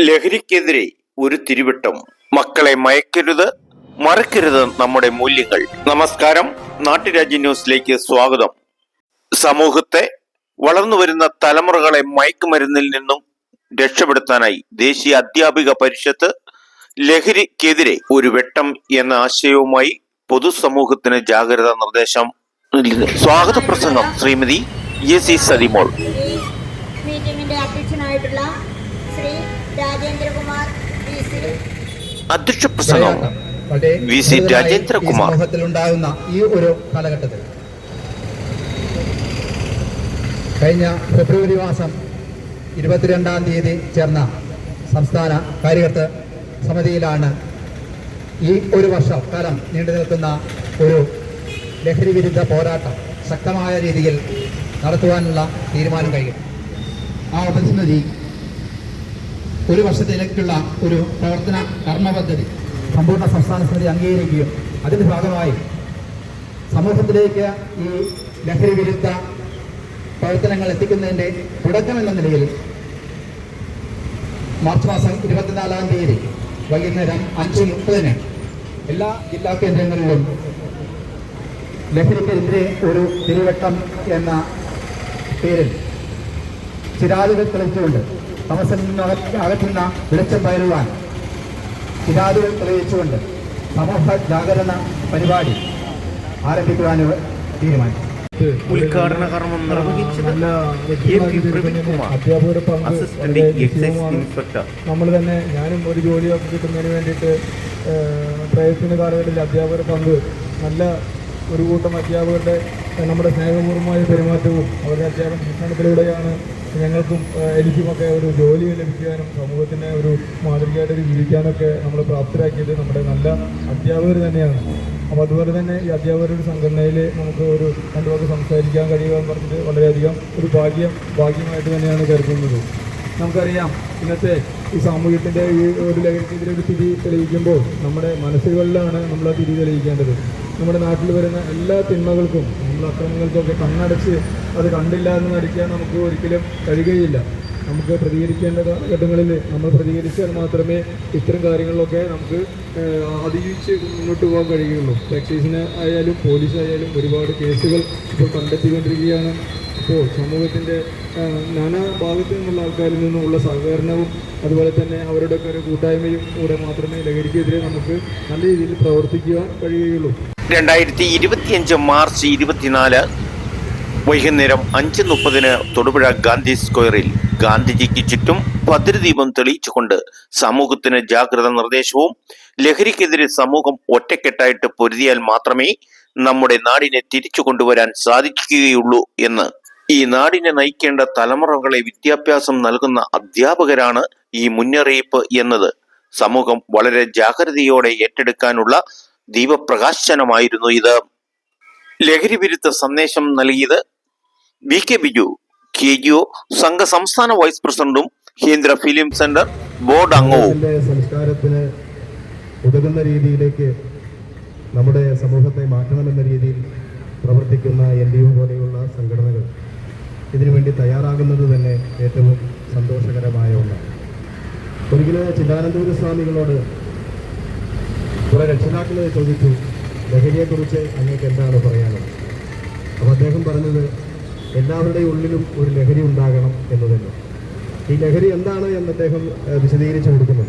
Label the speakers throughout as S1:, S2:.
S1: ലഹരിക്കെതിരെ ഒരു തിരുവിട്ടം. മക്കളെ മയക്കരുത് മറക്കരുത് നമ്മുടെ മൂല്യങ്ങൾ. നമസ്കാരം. നാട്ടുരാജ്യ ന്യൂസിലേക്ക് സ്വാഗതം. സമൂഹത്തെ വളർന്നു വരുന്ന തലമുറകളെ മയക്കുമരുന്നിൽ നിന്നും രക്ഷപ്പെടുത്താനായി ദേശീയ അധ്യാപിക പരിഷത്ത് ലഹരിക്കെതിരെ ഒരു വെട്ടം എന്ന ആശയവുമായി പൊതുസമൂഹത്തിന് ജാഗ്രതാ നിർദ്ദേശം സ്വാഗത പ്രസംഗം ശ്രീമതി എ സി സതിമോൾ. അധ്യക്ഷ പ്രസംഗം വി സി രാജേന്ദ്രകുമാർ.
S2: ഈ സമൂഹത്തിലുണ്ടാകുന്ന ഈ ഒരു കാലഘട്ടത്തിൽ കഴിഞ്ഞ ഫെബ്രുവരി മാസം ഇരുപത്തിരണ്ടാം തീയതി ചേർന്ന സംസ്ഥാന കാര്യകർത്ത സമിതിയിലാണ് ഈ ഒരു വർഷം കാലം നീണ്ടു നിൽക്കുന്ന ഒരു ലഹരി വിരുദ്ധ പോരാട്ടം ശക്തമായ രീതിയിൽ നടത്തുവാനുള്ള തീരുമാനം കഴിയും ആ ഉപസമിതി ഒരു വർഷത്തിലേക്കുള്ള ഒരു പ്രവർത്തന കർമ്മ പദ്ധതി സമ്പൂർണ സംസ്ഥാന സമിതി അംഗീകരിക്കുകയും അതിന്റെ ഭാഗമായി സമൂഹത്തിലേക്ക് ഈ ലഹരി വിരുദ്ധ പ്രവർത്തനങ്ങൾ എത്തിക്കുന്നതിന്റെ തുടക്കം എന്ന നിലയിൽ മാർച്ച് മാസം ഇരുപത്തിനാലാം തീയതി വൈകുന്നേരം അഞ്ച് മുപ്പതിന് എല്ലാ ജില്ലാ കേന്ദ്രങ്ങളിലും ലഹരിക്കെതിരെ ഒരു തിരുവട്ടം എന്ന പേരിൽ ചിരാതുകൾ തെളിയിച്ചുകൊണ്ട് തമസിൽ നിന്ന് അക- അകറ്റുന്ന വെളിച്ചം പകരുവാൻ ചിരാതുകൾ തെളിയിച്ചുകൊണ്ട് സമൂഹ ജാഗരണ പരിപാടി ആരംഭിക്കുവാൻ തീരുമാനിച്ചു.
S1: ഉദ്ഘാടന കർമ്മം നിർവഹിച്ചത് അസിസ്റ്റന്റ് എക്സൈസ് ഇൻസ്പെക്ടർ.
S3: നമ്മൾ തന്നെ ഞാനും ഒരു ജോലിയൊക്കെ കിട്ടുന്നതിന് വേണ്ടിയിട്ട് പ്രയത്ന കാലഘട്ടത്തിൽ അധ്യാപകരുടെ പങ്ക് നല്ല ഒരു കൂട്ടം അധ്യാപകരുടെ നമ്മുടെ സ്നേഹപൂർവമായ പെരുമാറ്റവും അവരുടെ അധ്യാപന ശിക്ഷണത്തിലൂടെയാണ് ഞങ്ങൾക്കും എനിക്കുമൊക്കെ ഒരു ജോലി ലഭിക്കാനും സമൂഹത്തിനെ ഒരു മാതൃകയായിട്ട് ജീവിക്കാനൊക്കെ നമ്മൾ പ്രാപ്തരാക്കിയത് നമ്മുടെ നല്ല അധ്യാപകർ തന്നെയാണ്. അപ്പോൾ അതുപോലെ തന്നെ ഈ അധ്യാപകരുടെ ഒരു സംഘടനയിൽ നമുക്ക് ഒരു രണ്ടു പേർക്ക് സംസാരിക്കാൻ കഴിയുക എന്ന് പറഞ്ഞിട്ട് വളരെയധികം ഒരു ഭാഗ്യം ഭാഗ്യമായിട്ട് തന്നെയാണ് കരുതുന്നത്. നമുക്കറിയാം ഇന്നത്തെ ഈ സാമൂഹ്യത്തിന്റെ ഈ ഒരു ലഹരിക്കെതിരെ ഒരു തിരി തെളിയിക്കുമ്പോൾ നമ്മുടെ മനസ്സുകളിലാണ് നമ്മൾ ആ തിരി തെളിയിക്കേണ്ടത്. നമ്മുടെ നാട്ടിൽ വരുന്ന എല്ലാ തിന്മകൾക്കും നമ്മൾ അക്രമങ്ങൾക്കൊക്കെ കണ്ണടച്ച് അത് കണ്ടില്ല എന്ന് നടിക്കാൻ നമുക്ക് ഒരിക്കലും കഴിയുകയില്ല. നമുക്ക് പ്രതികരിക്കേണ്ട കാലഘട്ടങ്ങളിൽ നമ്മൾ പ്രതികരിച്ചാൽ മാത്രമേ ഇത്തരം കാര്യങ്ങളിലൊക്കെ നമുക്ക് അതിജീവിച്ച് മുന്നോട്ട് പോകാൻ കഴിയുകയുള്ളൂ. എക്സൈസിന് ആയാലും പോലീസായാലും ഒരുപാട് കേസുകൾ ഇപ്പോൾ കണ്ടെത്തിക്കൊണ്ടിരിക്കുകയാണ്. ഇപ്പോൾ സമൂഹത്തിന്റെ നാനാ ഭാഗത്തു നിന്നുള്ള ആൾക്കാരിൽ നിന്നുമുള്ള സഹകരണവും അതുപോലെ തന്നെ അവരുടെയൊക്കെ ഒരു കൂട്ടായ്മയും കൂടെ മാത്രമേ ലഹരിക്കെതിരെ നമുക്ക് നല്ല രീതിയിൽ പ്രവർത്തിക്കുവാൻ കഴിയുകയുള്ളൂ.
S1: രണ്ടായിരത്തി ഇരുപത്തിയഞ്ച് മാർച്ച് ഇരുപത്തിനാല് വൈകുന്നേരം അഞ്ച് മുപ്പതിന് തൊടുപുഴ ഗാന്ധി സ്ക്വയറിൽ ഗാന്ധിജിക്ക് ചുറ്റും ഭദ്രദീപം തെളിയിച്ചുകൊണ്ട് സമൂഹത്തിന് ജാഗ്രത നിർദ്ദേശവും ലഹരിക്കെതിരെ സമൂഹം ഒറ്റക്കെട്ടായിട്ട് പൊരുതിയാൽ മാത്രമേ നമ്മുടെ നാടിനെ തിരിച്ചു കൊണ്ടുവരാൻ സാധിക്കുകയുള്ളൂ എന്ന്. ഈ നാടിനെ നയിക്കേണ്ട തലമുറകളെ വിദ്യാഭ്യാസം നൽകുന്ന അധ്യാപകരാണ് ഈ മുന്നറിയിപ്പ് എന്നത്. സമൂഹം വളരെ ജാഗ്രതയോടെ ഏറ്റെടുക്കാനുള്ള ദീപപ്രകാശനമായിരുന്നു ഇത്. ലഹരി വിരുദ്ധ സന്ദേശം നൽകിയത് V K Biju K G O സംഘ സംസ്ഥാന വൈസ് പ്രസിഡന്റും കേന്ദ്ര ഫിലിം സെന്റർ ബോർഡ് അംഗവും.
S4: സംസ്കാരത്തിന് ഉതകുന്ന രീതിയിലേക്ക് നമ്മുടെ സമൂഹത്തെ മാറ്റണമെന്ന രീതിയിൽ പ്രവർത്തിക്കുന്ന എൻ ഡി ഒ പോലെയുള്ള സംഘടനകൾ ഇതിനുവേണ്ടി തയ്യാറാകുന്നത് തന്നെ ഏറ്റവും സന്തോഷകരമായ ഒന്നാണ്. ഒരിക്കലും ചിദാനന്ദപുര സ്വാമികളോട് കുറെ രക്ഷിതാക്കളെ ചോദിച്ചു ലഹരിയെക്കുറിച്ച് അങ്ങേക്ക് എന്താണ് പറയാനുള്ളത്? അപ്പോൾ അദ്ദേഹം പറഞ്ഞത് എല്ലാവരുടെയും ഉള്ളിലും ഒരു ലഹരി ഉണ്ടാകണം എന്ന് ഈ ലഹരി എന്താണ് എന്ന് അദ്ദേഹം വിശദീകരിച്ചു കൊടുക്കുന്നു.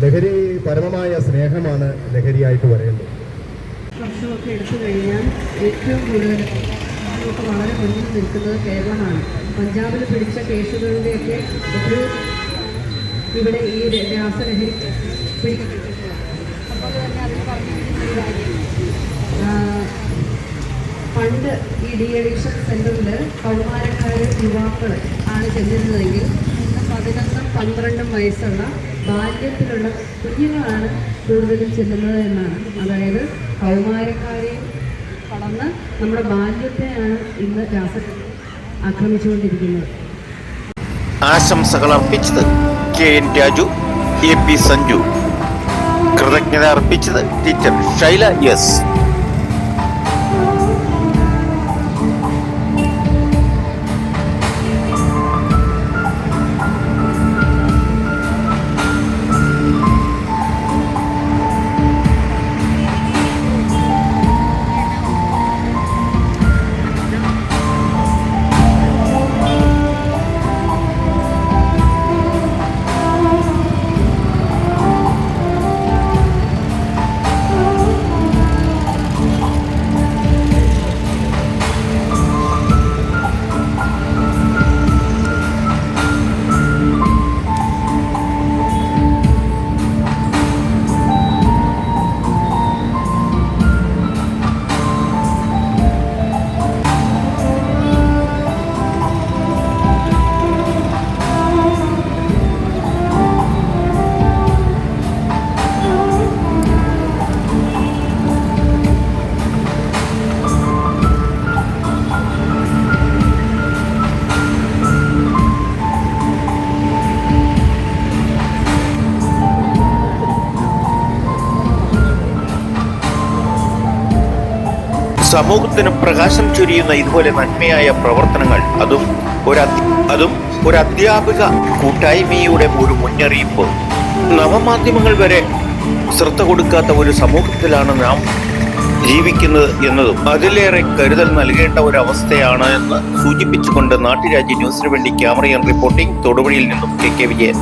S4: ലഹരി പരമമായ സ്നേഹമാണ് ലഹരിയായിട്ട് വരേണ്ടത്
S5: വർഷമൊക്കെ എടുത്തു കഴിഞ്ഞാൽ ഏറ്റവും കൂടുതൽ നമുക്ക് വളരെ മുന്നിൽ നിൽക്കുന്നത് കേരളമാണ്. പഞ്ചാബിൽ പിടിച്ച കേസുകളുടെയൊക്കെ ഒരു ഇവിടെ ഈ രാസലഹരി പിടി- അതുപോലെ തന്നെ അതിൽ പറഞ്ഞിരിക്കുന്ന ഒരു കാര്യം, ആ, പണ്ട് ഈ ഡി അഡിക്ഷൻ സെന്ററിൽ കൗമാരക്കാർ യുവാക്കൾ ആണ് ചെന്നിരുന്നതെങ്കിൽ പതിനൊന്നും പന്ത്രണ്ടും വയസ്സുള്ള ബാല്യത്തിലുള്ള കുഞ്ഞുങ്ങളാണ് കൂടുതലും ചെല്ലുന്നത് എന്നാണ്. അതായത് കൗമാരക്കാരെയും കടന്ന് നമ്മുടെ ബാല്യത്തെയാണ് ഇന്ന് രാസ ആക്രമിച്ചുകൊണ്ടിരിക്കുന്നത്.
S1: ആശംസകൾ അർപ്പിച്ചത് K N Raju A P Sanju. കൃതജ്ഞത അർപ്പിച്ചത് ടീച്ചർ ഷൈല എസ് സമൂഹത്തിന് പ്രകാശം ചൊരിയുന്ന ഇതുപോലെ നന്മയായ പ്രവർത്തനങ്ങൾ അതും ഒരു അതും ഒരു അധ്യാപിക കൂട്ടായ്മയുടെ ഒരു മുന്നറിയിപ്പ്. നവമാധ്യമങ്ങൾ വരെ ശ്രദ്ധ കൊടുക്കാത്ത ഒരു സമൂഹത്തിലാണ് നാം ജീവിക്കുന്നത് എന്നതും അതിലേറെ കരുതൽ നൽകേണ്ട ഒരു അവസ്ഥയാണ് എന്ന് സൂചിപ്പിച്ചുകൊണ്ട് നാട്ടുരാജ്യ ന്യൂസിനു വേണ്ടി ക്യാമറയൻ റിപ്പോർട്ടിംഗ് തൊടുപുഴയിൽ നിന്നും കെ കെ വിജയൻ.